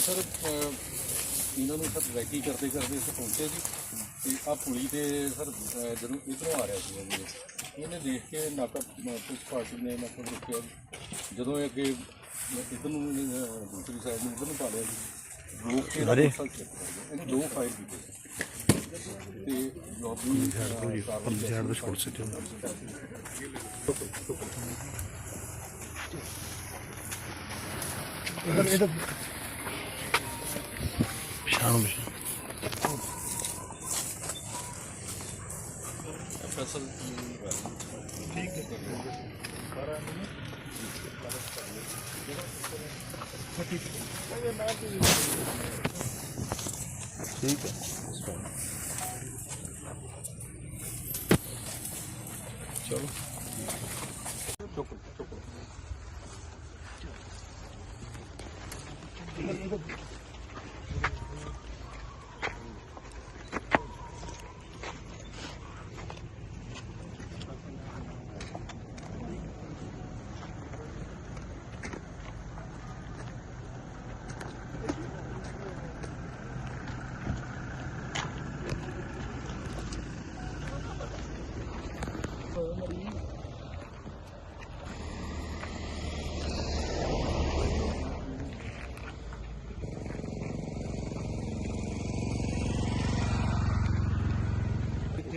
Sir ਇਹਨਾਂ ਨੂੰ sir recce ਕਰਦੇ ਕਰਦੇ ਇਸ ਪਹੁੰਚੇ ਜੀ। ਤੇ ਆ ਪੁਲੀ ਤੇ ਸਰ ਜਦੋਂ ਇਧਰੋਂ ਆ ਰਿਹਾ ਸੀ ਜੀ ਇਹਨੇ ਦੇਖ ਕੇ ਨਾਕਾ ਪੁਲਿਸ ਪਾਰਟੀ ਨੇ ਮਤਲਬ ਰੁਕਿਆ ਜਦੋਂ ਅੱਗੇ ਇਧਰ ਨੂੰ ਇਹਨੇ, ਅਹ, ਦੂਸਰੀ ਸਾਈਡ ਨੂੰ ਇਧਰ ਨੂੰ ਪਾ ਲਿਆ ਜੀ ਰੋਕ ਕੇ ਇਹਦਾ ਮੋਟਰਸਾਈਕਲ ਚੈੱਕ ਕਰ ਲਿਆ ਇਹਨੇ ਦੋ ਫਾਇਰ ਕੀਤੇ ਤੇ ਜੋਬੀ ਪੰਚਾਇਤ ਦੇ ਸਪੋਰਟ ਸੇ ਫਸਲ ਠੀਕ ਹੈ। ਚਲੋ। ਚੁੱਕ ਚੁੱਕ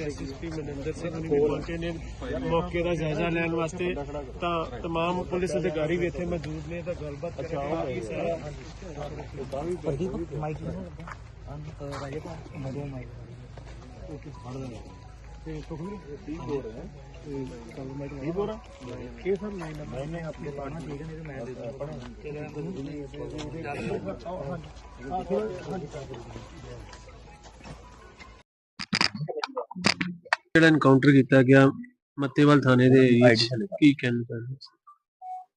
ਐਸਐਸਪੀ ਮਨਿੰਦਰ ਸਿੰਘ ਨੂੰ ਪਹੁੰਚੇ ਨੇ ਮੌਕੇ ਦਾ ਜਾਇਜ਼ਾ ਲੈਣ ਵਾਸਤੇ ਤਾਂ तमाम ਪੁਲਿਸ ਅਧਿਕਾਰੀ ਵੀ ਇੱਥੇ ਮੌਜੂਦ ਨੇ ਤਾਂ ਗੱਲਬਾਤ ਕਰਾਂਗੇ ਕਿ ਸਾਰਾ ਇਹ ਸਰ ਲਾਈਨ ਨੰਬਰ ਮੈਨੇ ਆਪਣੇ ਪਾਣਾ ਠੀਕ ਹੈ ਨਹੀਂ ਤਾਂ ਮੈਂ ਦੇ ਦਾਂ ਪੜਾ ਹਾਂ ਥੋੜਾ ਹਾਂਜੀ ਜਿਹੜਾ ਐਨਕਾਊਂਟਰ ਕੀਤਾ ਗਿਆ ਮੱਤੇਵਾਲ ਥਾਣੇ ਦੇ ਏਰੀਆ ਕੀ ਕਹਿਣਾ ਚਾਹੁੰਦੇ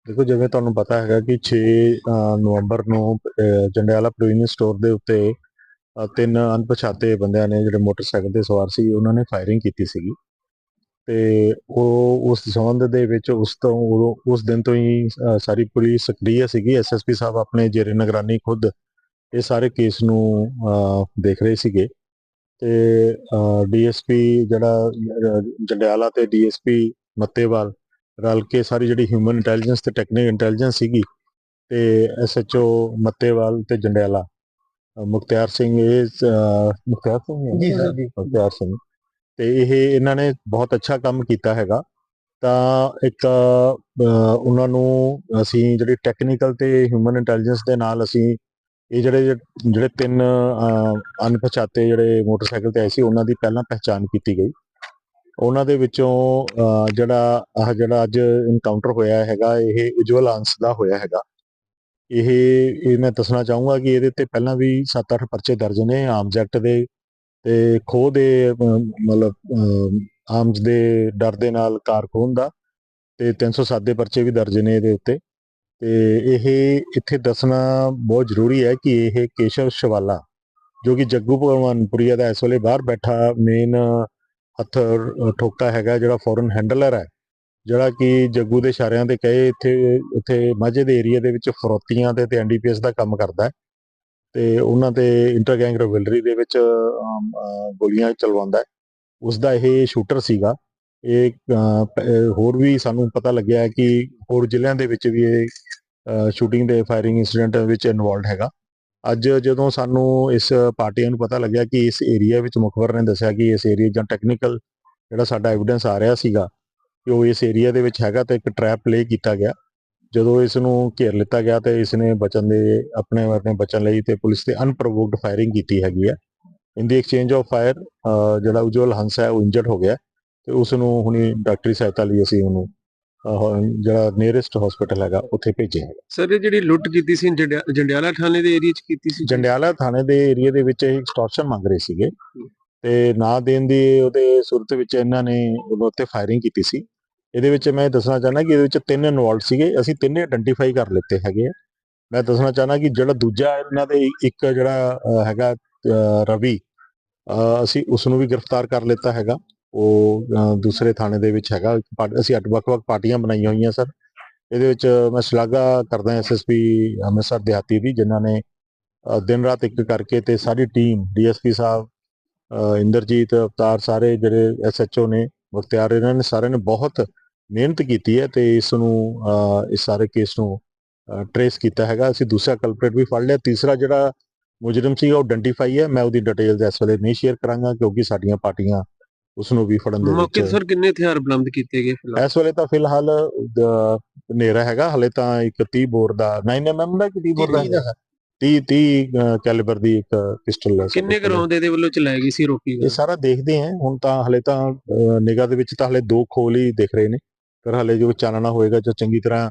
ਦੇਖੋ ਜਿਵੇਂ ਤੁਹਾਨੂੰ ਪਤਾ ਹੈਗਾ ਕਿ 6 ਅਹ, ਨਵੰਬਰ ਨੂੰ ਅਹ, ਜੰਡਿਆਲਾ ਪ੍ਰੋਵੀਨੀਅਸ ਸਟੋਰ ਦੇ ਉੱਤੇ ਅਹ, ਤਿੰਨ ਅਣਪਛਾਤੇ ਬੰਦਿਆਂ ਨੇ ਜਿਹੜੇ ਮੋਟਰਸਾਈਕਲ ਤੇ ਸਵਾਰ ਸੀ ਉਹਨਾਂ ਨੇ ਫਾਇਰਿੰਗ ਕੀਤੀ ਸੀਗੀ। ਤੇ ਉਹ ਉਸ ਸੰਬੰਧ ਦੇ ਵਿੱਚ ਉਸ ਤੋਂ ਉਦੋਂ- ਉਸ ਦਿਨ ਤੋਂ ਹੀ ਅਹ, ਸਾਰੀ ਪੁਲਿਸ ਸਕਰੀय ਸੀਗੀ। ਐਸਐਸਪੀ ਸਾਹਿਬ ਆਪਣੇ ਜੇਰੇ ਨਿਗਰਾਨੀ ਖੁਦ ਇਹ ਸਾਰੇ ਕੇਸ ਨੂੰ ਅਹ, ਦੇਖ ਰਹੇ ਸੀਗੇ। ਤੇ ਡੀਐਸਪੀ ਜਿਹੜਾ ਜੰਡਿਆਲਾ ਤੇ ਡੀਐਸਪੀ ਮੱਤੇਵਾਲ ਰਲ ਕੇ ਸਾਰੀ ਜਿਹੜੀ ਹਿਊਮਨ ਇੰਟੈਲੀਜੈਂਸ ਤੇ ਟੈਕਨੀਕਲ ਇੰਟੈਲੀਜੈਂਸ ਸੀਗੀ ਤੇ ਐਸਐਚਓ ਮੱਤੇਵਾਲ ਤੇ ਜੰਡਿਆਲਾ ਮੁਖਤਿਆਰ ਸਿੰਘ ਇਹ ਮੁਖਤਿਆਰ ਸਿੰਘ? ਜੀ ਸਰ। ਮੁਖਤਿਆਰ ਸਿੰਘ ਤੇ ਇਹ ਇਹਨਾਂ ਨੇ ਬਹੁਤ ਅੱਛਾ ਕੰਮ ਕੀਤਾ ਹੈਗਾ ਤਾਂ ਇੱਕ ਉਹਨਾਂ ਨੂੰ ਅਸੀਂ ਜਿਹੜੀ ਟੈਕਨੀਕਲ ਤੇ ਹਿਊਮਨ ਇੰਟੈਲੀਜੈਂਸ ਦੇ ਨਾਲ ਅਸੀਂ ਇਹ ਜਿਹੜੇ ਜਿਹੜੇ ਤਿੰਨ ਅਹ, ਅਣਪਛਾਤੇ ਜਿਹੜੇ ਮੋਟਰਸਾਈਕਲ ਤੇ ਆਏ ਸੀ ਉਹਨਾਂ ਦੀ ਪਹਿਲਾਂ ਪਹਿਚਾਣ ਕੀਤੀ ਗਈ। ਉਹਨਾਂ ਦੇ ਵਿੱਚੋਂ ਜਿਹੜਾ ਆਹ ਜਿਹੜਾ ਅੱਜ ਇਨਕਾਊਂਟਰ ਹੋਇਆ ਹੈਗਾ ਇਹ ਉਜਵਲ ਅੰਸ ਦਾ ਹੋਇਆ ਹੈਗਾ। ਇਹ ਇਹ ਮੈਂ ਦੱਸਣਾ ਚਾਹੂੰਗਾ ਕਿ ਇਹਦੇ ਤੇ ਪਹਿਲਾਂ ਵੀ 7-8 ਪਰਚੇ ਦਰਜ ਨੇ ਆਮ ਜੈਕਟ ਦੇ ਤੇ ਖੋਹ ਦੇ ਮਤਲਬ ਆਮਜ਼ ਦੇ ਡਰ ਦੇ ਨਾਲ ਕਾਰ ਖੋਹਣ ਦਾ ਤੇ 307 ਦੇ ਪਰਚੇ ਵੀ ਦਰਜ ਨੇ ਇਹਦੇ ਉੱਤੇ। ਤੇ ਇਹ ਇੱਥੇ ਦੱਸਣਾ ਬਹੁਤ ਜ਼ਰੂਰੀ ਹੈ ਕਿ ਇਹ ਕੇਸ਼ਵ ਸ਼ਵਾਲਾ, ਜੋ ਕਿ ਜੱਗੂ ਭਗਵਾਨਪੁਰੀਆ ਦਾ ਇਸ ਵੇਲੇ ਬਾਹਰ ਬੈਠਾ ਮੇਨ ਹੱਥ ਠੋਕਾ ਹੈਗਾ, ਜਿਹੜਾ ਫੋਰਨ ਹੈਂਡਲਰ ਹੈ, ਜਿਹੜਾ ਕਿ ਜੱਗੂ ਦੇ ਇਸ਼ਾਰਿਆਂ ਤੇ ਕਹੇ ਇੱਥੇ, ਉੱਥੇ ਮਾਝੇ ਦੇ ਏਰੀਆ ਦੇ ਵਿੱਚ ਫਰੋਤੀਆਂ ਤੇ ਤੇ ਐਨਡੀਪੀਐਸ ਦਾ ਕੰਮ ਕਰਦਾ ਹੈ ਤੇ ਉਹਨਾਂ ਤੇ ਇੰਟਰ ਗੈਂਗ ਰਿਵਲਰੀ ਦੇ ਵਿੱਚ ਗੋਲੀਆਂ ਚਲਵਾਉਂਦਾ ਹੈ। ਉਸ ਦਾ ਇਹ ਸ਼ੂਟਰ ਸੀਗਾ। ਇਹ ਹੋਰ ਵੀ ਸਾਨੂੰ ਪਤਾ ਲੱਗਿਆ ਹੈ ਕਿ ਹੋਰ ਜ਼ਿਲ੍ਹਿਆਂ ਦੇ ਵਿੱਚ ਵੀ ਇਹ ਸ਼ੂਟਿੰਗ ਦੇ ਫਾਇਰਿੰਗ ਇਨਸੀਡੈਂਟ ਵਿੱਚ ਇਨਵੋਲਡ ਹੈਗਾ। ਅੱਜ ਜਦੋਂ ਸਾਨੂੰ ਇਸ ਪਾਰਟੀਆਂ ਨੂੰ ਪਤਾ ਲੱਗਿਆ ਕਿ ਇਸ ਏਰੀਆ ਵਿੱਚ ਮੁਖਬਰ ਨੇ ਦੱਸਿਆ ਕਿ ਇਸ ਏਰੀਆ ਜਾਂ ਟੈਕਨੀਕਲ ਜਿਹੜਾ ਸਾਡਾ ਐਵੀਡੈਂਸ ਆ ਰਿਹਾ ਸੀਗਾ ਕਿ ਉਹ ਇਸ ਏਰੀਆ ਦੇ ਵਿੱਚ ਹੈਗਾ ਤੇ ਇੱਕ ਟ੍ਰੈਪ ਪਲੇ ਕੀਤਾ ਗਿਆ। ਜਦੋਂ ਇਸ ਨੂੰ ਘੇਰ ਲਿੱਤਾ ਗਿਆ ਤੇ ਇਸ ਨੇ ਬਚਣ ਦੇ, ਆਪਣੇ ਆਪਣੇ ਬਚਣ ਲਈ ਤੇ ਪੁਲਿਸ ਤੇ ਅਨਪ੍ਰੋਵੋਕਡ ਫਾਇਰਿੰਗ ਕੀਤੀ ਹੈਗੀ ਹੈ। In the exchange of fire ਜਿਹੜਾ ਉਜਵਲ ਹੰਸ ਹੈ ਉਹ ਇੰਜਰਡ ਹੋ ਗਿਆ। ਤੇ ਉਸ ਨੂੰ ਹੁਣੀ ਡਾਕਟਰੀ ਸਹਾਇਤਾ ਲਈ ਅਸੀਂ ਉਹਨੂੰ ਜਿਹੜਾ ਨੀਅਰੈਸਟ ਹਸਪੀਟਲ ਹੈਗਾ ਉੱਥੇ ਭੇਜਿਆ ਸਰ ਇਹ ਜਿਹੜੀ ਲੁੱਟ ਕੀਤੀ ਸੀ ਜੰਡਿਆ- ਜੰਡਿਆਲਾ ਥਾਣੇ ਦੇ ਏਰੀਆ 'ਚ ਕੀਤੀ ਸੀ? ਜੰਡਿਆਲਾ ਥਾਣੇ ਦੇ ਏਰੀਆ ਦੇ ਵਿੱਚ ਇਹ ਐਕਸਟੋਰਸ਼ਨ ਮੰਗ ਰਹੇ ਸੀਗੇ। ਤੇ ਨਾ ਦੇਣ ਦੀ ਉਹਦੇ ਸੂਰਤ ਵਿੱਚ ਇਹਨਾਂ ਨੇ ਉੱਤੇ ਫਾਇਰਿੰਗ ਕੀਤੀ ਸੀ। ਇਹਦੇ ਵਿੱਚ ਮੈਂ ਦੱਸਣਾ ਚਾਹੁੰਦਾ ਕਿ ਇਹਦੇ ਵਿੱਚ ਤਿੰਨ ਇਨਵੋਲਡ ਸੀਗੇ। ਅਸੀਂ ਤਿੰਨੇ ਆਇਡੈਂਟੀਫਾਈ ਕਰ ਲਿੱਤੇ ਹੈਗੇ ਆ। ਮੈਂ ਦੱਸਣਾ ਚਾਹੁੰਦਾ ਕਿ ਜਿਹੜਾ ਦੂਜਾ ਇਹਨਾਂ ਦੇ ਇੱਕ ਜਿਹੜਾ ਹੈਗਾ ਰਵੀ ਅਸੀਂ ਉਸ ਨੂੰ ਵੀ ਗ੍ਰਿਫਤਾਰ ਕਰ ਲਿੱਤਾ ਹੈਗਾ। ਉਹ ਦੂਸਰੇ ਥਾਣੇ ਦੇ ਵਿੱਚ ਹੈਗਾ। ਅਸੀਂ ਅੱਠ, ਵੱਖ-ਵੱਖ ਪਾਰਟੀਆਂ ਬਣਾਈਆਂ ਹੋਈਆਂ, ਸਰ। ਇਹਦੇ ਵਿੱਚ ਮੈਂ ਸ਼ਲਾਘਾ ਕਰਦਾ ਐਸਐਸਪੀ ਅੰਮ੍ਰਿਤਸਰ ਦਿਹਾਤੀ ਦੀ, ਜਿਨ੍ਹਾਂ ਨੇ ਦਿਨ ਰਾਤ ਇੱਕ ਕਰਕੇ ਤੇ ਸਾਡੀ ਟੀਮ, ਡੀਐਸਪੀ ਸਾਹਿਬ ਇੰਦਰਜੀਤ, ਅਵਤਾਰ ਸਾਰੇ ਜਿਹੜੇ ਐਸਐਚਓ ਨੇ, ਮੁਖਤਿਆਰ, ਇਹਨਾਂ ਨੇ ਸਾਰਿਆਂ ਨੇ ਬਹੁਤ ਮਿਹਨਤ ਕੀਤੀ ਹੈ ਤੇ ਇਸ ਨੂੰ ਇਸ ਸਾਰੇ ਕੇਸ ਨੂੰ ਟਰੇਸ ਕੀਤਾ ਹੈਗਾ। ਅਸੀਂ ਦੂਸਰਾ ਕਲਪਰੇਟ ਵੀ ਫੜ ਲਿਆ। ਤੀਸਰਾ ਜਿਹੜਾ ਮੁਜਰਮ ਸੀ ਉਹ ਆਇਡੈਂਟੀਫਾਈ ਹੈ। ਮੈਂ ਉਹਦੀ ਡਿਟੇਲ ਇਸ ਵੇਲੇ ਨਹੀਂ ਸ਼ੇਅਰ ਕਰਾਂਗਾ, ਕਿਉਂਕਿ ਸਾਡੀਆਂ ਪਾਰਟੀਆਂ ਉਸ ਨੂੰ ਵੀ ਫੜਨ ਦੇ ਮੌਕੇ ਵਿੱਚ। ਸਰ ਕਿੰਨੇ ਹਥਿਆਰ ਬਰਾਮਦ ਕੀਤੇ ਗਏ ਫਿਲਹਾਲ? ਇਸ ਵੇਲੇ ਤਾਂ ਫਿਲਹਾਲ ਹਨੇਰਾ ਹੈਗਾ। ਹਲੇ ਤਾਂ ਇੱਕ 30 ਬੋਰ ਦਾ 9mm ਦਾ ਕਿ 30 ਬੋਰ ਦਾ 30 30 ਕੈਲੀਬਰ ਦੀ ਇੱਕ ਪਿਸਟਲ ਹੈ ਕਿੰਨੇ ਗਰਾਉਂਡ ਇਹਦੇ ਵੱਲੋਂ ਚਲਾਈ ਗਈ ਸੀ ਰੋਕੀ ਇਹ ਸਾਰਾ ਦੇਖਦੇ ਹਾਂ ਹੁਣ ਤਾਂ ਹਲੇ ਤਾਂ ਨਿਗਾਹ ਦੇ ਵਿੱਚ ਤਾਂ ਹਲੇ ਦੋ ਖੋਲ ਹੀ ਦਿਖ ਰਹੇ ਨੇ। ਪਰ ਹਲੇ ਜੋ ਚਾਨਣਾ ਹੋਏਗਾ ਜੋ ਚੰਗੀ ਤਰ੍ਹਾਂ